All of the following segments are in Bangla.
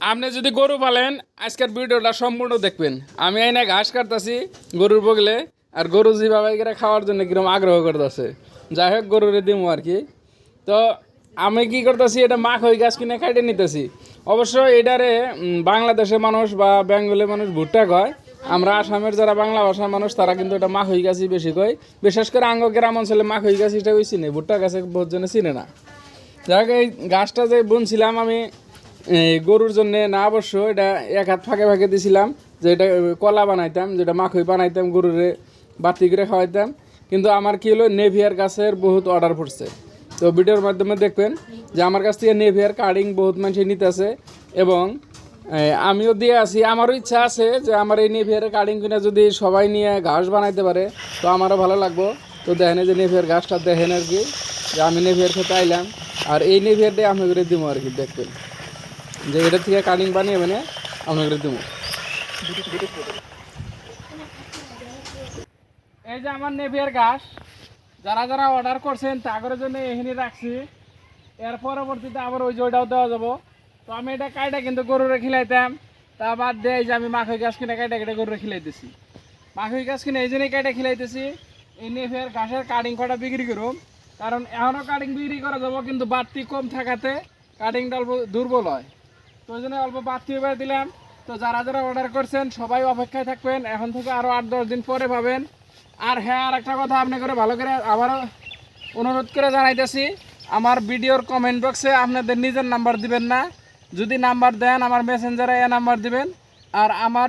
আপনি যদি গরু পালেন, আজকের ভিডিওটা সম্পূর্ণ দেখবেন। আমি এই না ঘাস কাটতেছি, গরুর বগলে, আর গরু যেভাবে খাওয়ার জন্য কিরম আগ্রহ করতেছে। যাই হোক, গরুরে দিমু আর কি। তো আমি কি করতেছি, এটা মাখ হয়ে গাছ কিনে খাইটে নিতেছি। অবশ্য এটারে বাংলাদেশের মানুষ বা বেঙ্গলের মানুষ ভুট্টা কয়, আমরা আসামের যারা বাংলা ভাষার মানুষ, তারা কিন্তু এটা মাখ হয়ে গাছই বেশি কয়। বিশেষ করে আঙ্গ গ্রাম অঞ্চলে মাখ হয়ে গাছ এটা ওই চিনে, ভুট্টা গাছে বহুত জনে চিনে না। যাই হোক, এই গাছটা যে বুনছিলাম আমি গরুর জন্য না অবশ্য এটা এক হাত ফাঁকে ফাঁকে দিছিলাম, যে এটা কলা বানাইতাম, যেটা মাখই বানাইতাম, গরুরে বাতি করে খাওয়াইতাম। কিন্তু আমার কি হলো, নেভিয়ার গাছের বহুত অর্ডার পড়ছে। তো ভিডিওর মাধ্যমে দেখবেন যে আমার কাছ থেকে নেভিয়ার কার্ডিং বহুত মানুষ নিতেছে এবং আমিও দিয়ে আছি আমারও ইচ্ছা আছে যে আমার এই নেভিয়ারের কার্ডিং কিনে যদি সবাই নিয়ে ঘাস বানাইতে পারে, তো আমারও ভালো লাগবো। তো দেখেন যে নেভিয়ার ঘাসটা দেখেন আর কি, যে আমি নেভিয়ার খেতে আইলাম, আর এই নেভিয়ারটাই আমি করে দিব আর কি, দেখবেন। যে এটা থেকে কাটিং বানিয়ে মানে আপনাকে দেবো। এই যে আমার নেভিয়ার ঘাস, যারা যারা অর্ডার করছেন তাদের জন্য এখানে রাখছি। এর পরবর্তীতে আবার ওই জয়টাও দেওয়া যাব। তো আমি এটা কাইটা কিন্তু গরুরে খিলাইতাম। তা বাদ দিয়ে যে আমি মাখই গাছ কিনে কাইটা কেটে গরুরে খিলাইতেছি মাখই গাছ কিনে এই জন্যই কাইটা খিলাইতেছি এই নেভিয়ার ঘাসের কাটিং কটা বিক্রি করুম। কারণ এখনও কাটিং বিক্রি করা যাব, কিন্তু বাড়তি কম থাকাতে কাটিংটা দুর্বল হয়। তো ওই জন্য অল্প বাড়তি এবার দিলাম। তো যারা যারা অর্ডার করছেন, সবাই অপেক্ষায় থাকবেন। এখন থেকে আরও আট, দশ দিন পরে পাবেন। আর হ্যাঁ আর একটা কথা আপনি করে ভালো করে আবারও অনুরোধ করে জানাইতেছি, আমার ভিডিওর কমেন্ট বক্সে আপনাদের নিজের নাম্বার দিবেন না। যদি নাম্বার দেন, আমার মেসেঞ্জারে এ নাম্বার দিবেন। আর আমার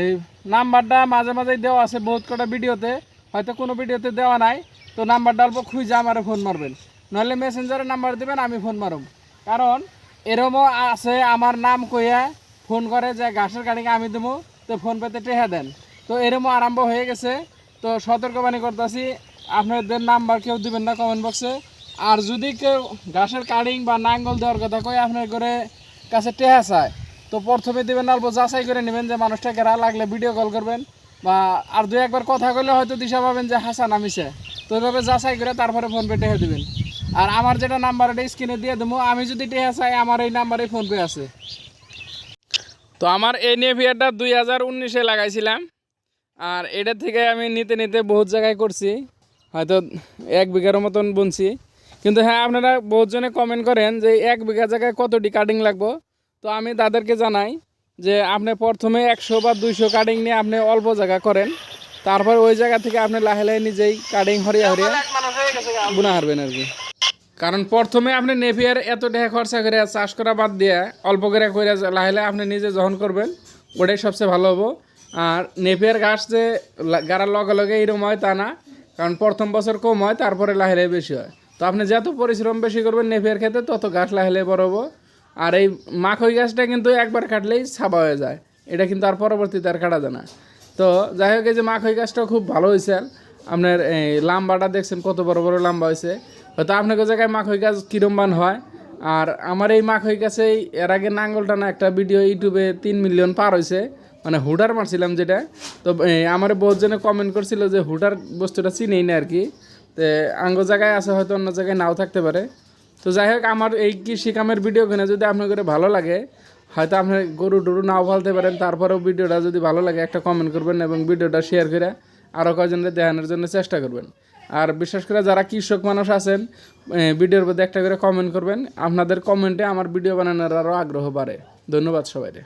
এই নাম্বারটা মাঝে মাঝেই দেওয়া আছে বহুত কটা ভিডিওতে, হয়তো কোনো ভিডিওতে দেওয়া নাই। তো নাম্বারটা অল্প খুঁজে আমার ফোন মারবেন। নাহলে মেসেঞ্জারে নাম্বার দিবেন, আমি ফোন মারব কারণ এরমও আছে আমার নাম কইয়া ফোন করে যে ঘাসের গাড়িকে আমি দেবো, তো ফোন পেতে টেহা দেন। তো এরমও আরম্ভ হয়ে গেছে। তো সতর্কবাণী করতেছি, আপনাদের নাম্বার কেউ দিবেন না কমেন্ট বক্সে আর যদি কেউ ঘাসের কাটিং বা নাঙ্গল দেওয়ার কথা কই আপনার করে কাছে টেহা চায়, তো প্রথমে দেবেন অল্প যাচাই করে নেবেন যে মানুষটা কেরা লাগলে ভিডিও কল করবেন। বা আর দু একবার কথা কইলে হয়তো দিশা পাবেন যে হাসান আমিছে তো এভাবে যাচাই করে তারপরে ফোন পে টেহা দেবেন। আর আমার যেটা নাম্বার এটা স্ক্রিনে দিয়ে দেবো। আমি যদি টেহা চাই আমার এই নাম্বারে ফোন পে আছে। তো আমার এই নেভিয়ারটা দুই হাজার উনিশে লাগাইছিলাম। আর এটা থেকে আমি নিতে নিতে বহুত জায়গায় করছি। হয়তো এক বিঘার মতন বুনছি। কিন্তু হ্যাঁ আপনারা বহুতজনে কমেন্ট করেন যে এক বিঘা জায়গায় কতটি কাটিং লাগবো। তো আমি তাদেরকে জানাই যে আপনি প্রথমে একশো বা দুইশো কাটিং নিয়ে আপনি অল্প জায়গা করেন। তারপর ওই জায়গা থেকে আপনি লাহে লাহে নিজেই কাটিং হরিয়া হরিয়া বুনা হারবেন আর কি। কারণ প্রথমে আপনি নেভিয়ার এত টাকা খরচা করে চাষ করা বাদ দিয়ে অল্প করে করে লাহে আপনি নিজে যখন করবেন, ওটাই সবচেয়ে ভালো হব। আর নেভিয়ার গাছ যে গাড়ার লগে লগে এরকম হয় তা না, কারণ প্রথম বছর কম হয়, তারপরে লাহে লাহে বেশি হয়। তো আপনি যত পরিশ্রম বেশি করবেন নেভিয়ার খেতে তত গাছ লাহে বড় হব। আর এই মাখই গাছটা কিন্তু একবার কাটলেই ছাবা হয়ে যায়, এটা কিন্তু আর পরবর্তীতে আর কাটা যায় না। তো যাই হোক, এই যে মাখই গাছটা খুব ভালো হয়েছে আপনার এই লাম্বাটা দেখছেন কত বড় বড় লাম্বা হয়েছে হয়তো আপনাকে জায়গায় মাখই গাছ কিরমবান হয়? আর আমার এই মাখই গাছেই এর আগে নাঙ্গলটা টানা একটা ভিডিও ইউটিউবে তিন মিলিয়ন পার হয়েছে মানে হুডার মারছিলাম যেটা। তো আমার বহুত জনে কমেন্ট করছিল যে হুডার বস্তুটা চিনেই না আর কি তো, আঙ্গ জায়গায় আছে, হয়তো অন্য জায়গায় নাও থাকতে পারে। তো যাই হোক, আমার এই কৃষি কামের ভিডিও কিনে যদি আপনার ভালো লাগে, হয়তো আপনি গরু টরু নাও ফালতে পারেন, তারপরেও ভিডিওটা যদি ভালো লাগে, একটা কমেন্ট করবেন এবং ভিডিওটা শেয়ার করে আরও কয়জনের দেখানোর জন্য চেষ্টা করবেন। আর বিশেষ করে যারা কৃষক মানুষ আছেন ভিডিওর মধ্যে একটা করে কমেন্ট করবেন। আপনাদের কমেন্টে আমার ভিডিও বানানোর আরও আগ্রহ বাড়ে। ধন্যবাদ সবাইকে